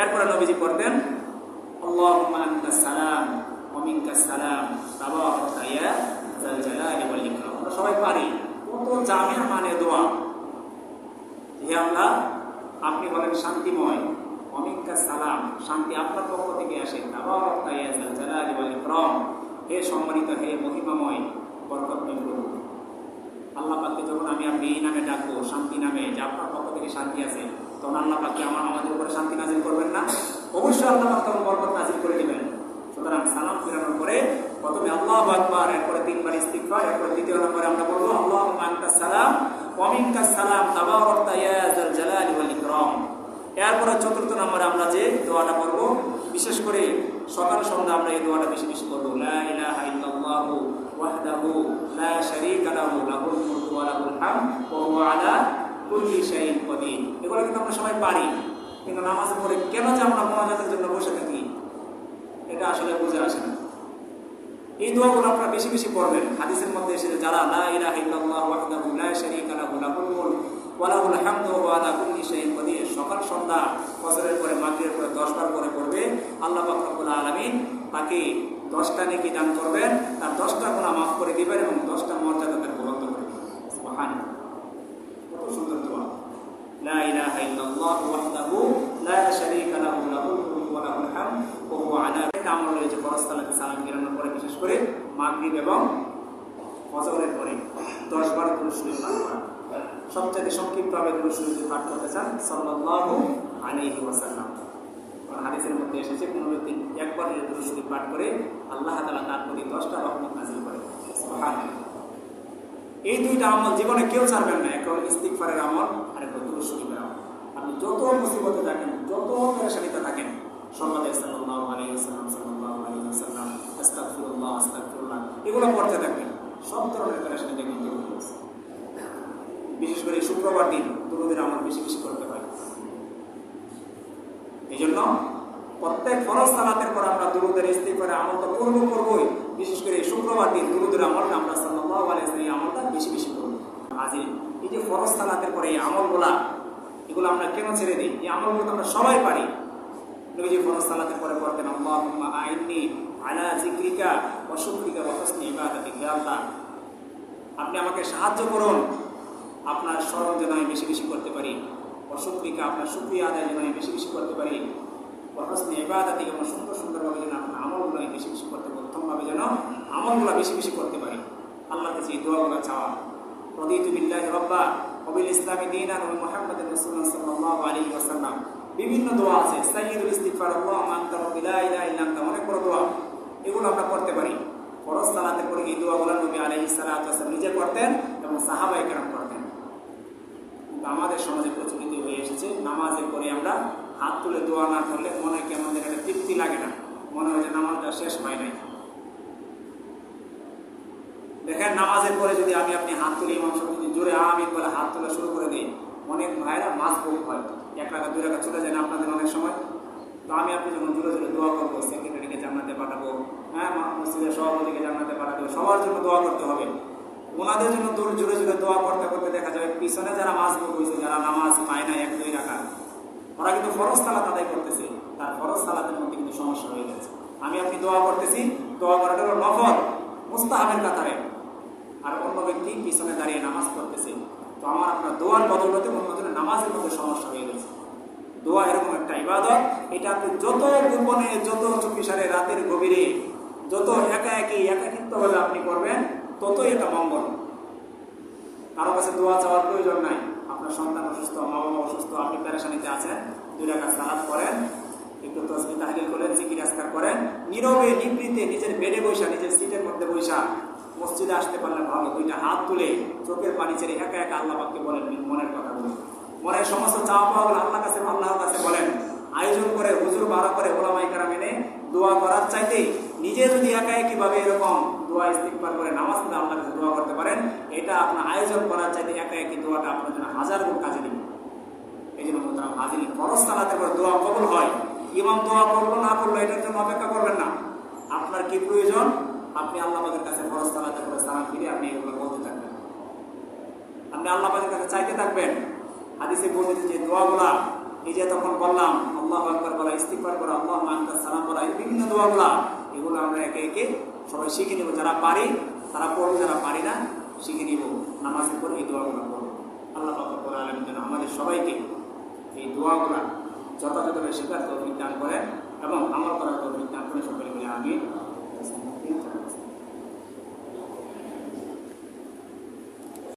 এরপরে নবীজি পড়তেন সালাম ওয়া মিনকা সালাম আমরা সবাই পারি, কত জামিয়া মানে দোয়া। হে আল্লাহ, আপনি বলেন শান্তিময় অমিকা সালাম, শান্তি আপনার পক্ষ থেকে আসে ওয়াল ইকরাম। হে সম্মানিত, হে মহিমাময় বরকতময় প্রভু আল্লাহ পাককে যখন আমি আপনি এই নামে ডাকবো, শান্তি নামে, যে আপনার পক্ষ থেকে শান্তি আছে তখন আল্লাহ পাককে আমার আমাদের উপরে শান্তি নাজিল করবেন না। অবশ্যই আল্লাহ পাক তখন বরকত নাজিল করে দেবেন। সুতরাং সালাম ফিরানোর পরে প্রথমে আল্লাহ আকবার, এরপরে তিনবার ইস্তিগফার, এরপরে দ্বিতীয় নম্বরে আমরা বলব আল্লাহ আনতা সালাম ওয়ামিনকা সালাম তাবারাকতা ইয়া জালালি ওয়াল ইকরাম। এরপরে চতুর্থ নম্বরে আমরা যে দোয়াটা করব বিশেষ করে সকাল সন্ধ্যা আমরা এই দোয়াটা বেশি বেশি করব লা ইলাহা ইল্লাল্লাহু ওয়াহদাহু লা শারীকা লাহু, লাহুল মুলকু ওয়া লাহুল হামদ ওয়া হুয়া আলা কুল্লি এগুলো কিন্তু আমরা সবাই পারি। কিন্তু নামাজের পরে কেন যে আমরা মোনাজাতের জন্য বসে থাকি, এটা আসলে বুঝে আসে না। এই দোয়াগুলো আপনারা বেশি বেশি পড়বেন। হাদিসের মধ্যে এসে যারা লা ইলাহা ইল্লাল্লাহু ওয়াহদাহু লা শারীকা লাহু, লাহুল মুলক ওয়া লাহুল হামদু সকাল, সন্ধ্যা, ফজরের পরে, মাগরিবের পরে 10 বার করে পড়বে আল্লাহ পাক রব্বুল আলামিন তাকে 10টা নেকি দান করবেন। তার 10টা গুনাহ মাফ করে দিবেন এবং 10টা মর্যাদা তার বুলন্দ করে দিবেন। সুবহানাল্লাহ। সুন্দর দোয়া। ইল্লাল্লাহু ওয়াহদাহু লা শারীকা লাহু, লাহুল মুলক ওয়া লাহুল হামদ, ওয়া হুয়া আলা এটা আমল রয়েছে ফরজতালাকে সালাম গিরানোর পরে, বিশেষ করে মাগরিব এবং ফজরের পরে। 10 বার শরীফ পাঠ করা। সবচেয়ে সংক্ষিপ্তভাবে দুরূদ শরীফ পাঠ করতে চান, সাল্লাল্লাহু আলাইহি ওয়াসাল্লাম। হাদিসের মধ্যে এসেছে কোনো ব্যক্তি একবার শরীফ পাঠ করে আল্লাহ তাআলা তার প্রতি 10টা রহমত নাযিল করে। এই দুইটা আমল জীবনে কেউ ছাড়বেন না একটা হলো ইস্তিগফারের আমল আর একটা শরীফের আমল। আপনি যত মুসিবতে থাকেন, যত পেরেশানিতে থাকেন সাল্লাল্লাহু আলাইহি ওয়াসাল্লাম, সাল্লাল্লাহু আলাইহি ওয়াসাল্লাম, আস্তাগফিরুল্লাহ আস্তাগফিরুল্লাহ, এগুলো পড়তে থাকবেন। সব ধরনের দূর গেছে বিশেষ করে শুক্রবার দিন দুরুদের আমল বেশি বেশি করতে হয়। এই জন্য প্রত্যেক ফরজ সালাতের পর আমরা দুরুদের ইস্তিগফারের আমল তো করব করবোই। বিশেষ করে শুক্রবার দিন দুরুদের আমলটা আমরা সাল্লাল্লাহু আলাইহি এই আমলটা বেশি বেশি করব আজি এই যে ফরজ সালাতের পরে এই আমলগুলা, এগুলো আমরা কেন ছেড়ে দিই? এই আমলগুলো তো আমরা সবাই পারি। নবীজি ফরজ সালাতের পরে পড়তেন আল্লাহুম্মা আইন্নি আলা হুসনি ইবাদাতিক ইয়া আল্লাহ আপনি আমাকে সাহায্য করুন, আপনার স্মরণ যেন আমি বেশি বেশি করতে পারি। অশুক্রিকা আপনার শুক্রিয়া আদায় যেন আমি বেশি বেশি করতে পারি। প্রশ্নে এবাদাতি এবং সুন্দর সুন্দরভাবে যেন আপনার আমলগুলো আমি বেশি বেশি করতে পারি। উত্তমভাবে যেন আমলগুলো বেশি বেশি করতে পারি। আল্লাহ কাছে এই দোয়াগুলো চাওয়া রদিতু বিল্লাহ রব্বা কবিল ইসলামী দিন আর মোহাম্মদ রসুল্লাহ সাল্লাল্লাহু আলাইহি ওয়াসাল্লাম বিভিন্ন দোয়া আছে। সাইয়্যিদুল ইস্তিগফার আল্লাহ লা ইলাহা আনতা, অনেক বড় দোয়া। এগুলো আমরা করতে পারি। ফরজ সালাতের পরে এই দোয়াগুলো নবী সালাতু ওয়াসাল্লাম নিজে করতেন এবং সাহাবায়ে কেরাম করতেন আমাদের সমাজে প্রচলিত হয়ে এসেছে, নামাজের পরে আমরা হাত তুলে দোয়া না করলে মনে কি আমাদের একটা তৃপ্তি লাগে না। মনে হয় যে নামাজটা শেষ হয় নাই। দেখেন, নামাজের পরে যদি আমি আপনি হাত তুলি, ইমাম সাহেব যদি জোরে আমি বলে হাত তোলা শুরু করে দিই অনেক ভাইরা মাছ ভোগ হয় এক রাখা দুই রাখা চলে যায় না আপনাদের অনেক সময়? তো আমি আপনি যখন জোরে জোরে দোয়া করব, সেক্রেটারিকে জান্নাতে পাঠাবো হ্যাঁ মসজিদের সভাপতিকে জান্নাতে পাঠাবো, সবার জন্য দোয়া করতে হবে। ওনাদের জন্য দূর জোরে জোরে দোয়া করতে করতে দেখা যাবে পিছনে যারা মাছ ভোগ হয়েছে যারা নামাজ পায় না এক দুই রাখা ওরা কিন্তু ফরজ তালা আদায় করতেছে। তার ফরজ তালাতের মধ্যে কিন্তু সমস্যা হয়ে গেছে। আমি আপনি দোয়া করতেছি, দোয়া করাটা নফল, মুস্তাহাবের কাতারে। ব্যক্তি পিছনে দাঁড়িয়ে নামাজ পড়তেছে। তো আমার আপনার দোয়ার বদলতে অন্যজনের নামাজের মধ্যে সমস্যা হয়ে গেছে। দোয়া এরকম একটা ইবাদত এটা আপনি যত গোপনে, যত চব্বিশারে রাতের গভীরে, যত একা একই একাকিত্বভাবে আপনি করবেন, ততই এটা মঙ্গল। কারও কাছে দোয়া চাওয়ার প্রয়োজন নাই। আপনার সন্তান অসুস্থ, মা বাবা অসুস্থ, আপনি প্যারেশানিতে আছেন, দুই টাকা সালাদ করেন একটু তসবি তাহলিল করেন জিকির আজকার করেন, নীরবে নিবৃতে নিজের বেডে বৈশা নিজের সিটের মধ্যে বৈশা মসজিদে আসতে পারলে ভালো। দুইটা হাত তুলে চোখের পানি ছেড়ে একা একা আল্লাহ পাককে বলেন মনের কথা বলেন মনের সমস্ত চাওয়া পাওয়া আল্লাহ কাছে আল্লাহর কাছে বলেন। আয়োজন করে, হুজুর বাড়া করে ওলামাই কারা মেনে দোয়া করার চাইতে নিজে যদি একা একইভাবে এরকম দোয়া ইস্তিকবার করে নামাজ পড়ে আল্লাহর কাছে দোয়া করতে পারেন, এটা আপনার আয়োজন করার চাইতে একা একই দোয়াটা আপনার জন্য হাজার গুণ কাজে দিবে। এই জন্য মোতারাম হাজির খরচ চালাতে করে দোয়া কবল হয়। ইমাম দোয়া করল না করল, এটার জন্য অপেক্ষা করবেন না। আপনার কি প্রয়োজন? আপনি আল্লাহ পাকের কাছে খরচ চালাতে করে সালাম ফিরে আপনি এগুলো বলতে থাকবেন। আপনি আল্লাহ পাকের কাছে চাইতে থাকবেন। হাদিসে বলতেছে যে দোয়াগুলা, এই যে তখন বললাম, আল্লাহ আকবর বলা ইস্তিফার করা, আল্লাহ আনকা সালাম বলা, এই বিভিন্ন দোয়াগুলা, এগুলো আমরা একে একে সবাই শিখে নিব। যারা পারি, তারা পড়ব যারা পারি না, শিখে নিব। নামাজের পরে এই দোয়াগুলো পড়ব আল্লাহ আকবর আলম যেন আমাদের সবাইকে এই দোয়াগুলা যথাযথভাবে শেখার তৌফিক দান করেন এবং আমল করার তৌফিক その勉強。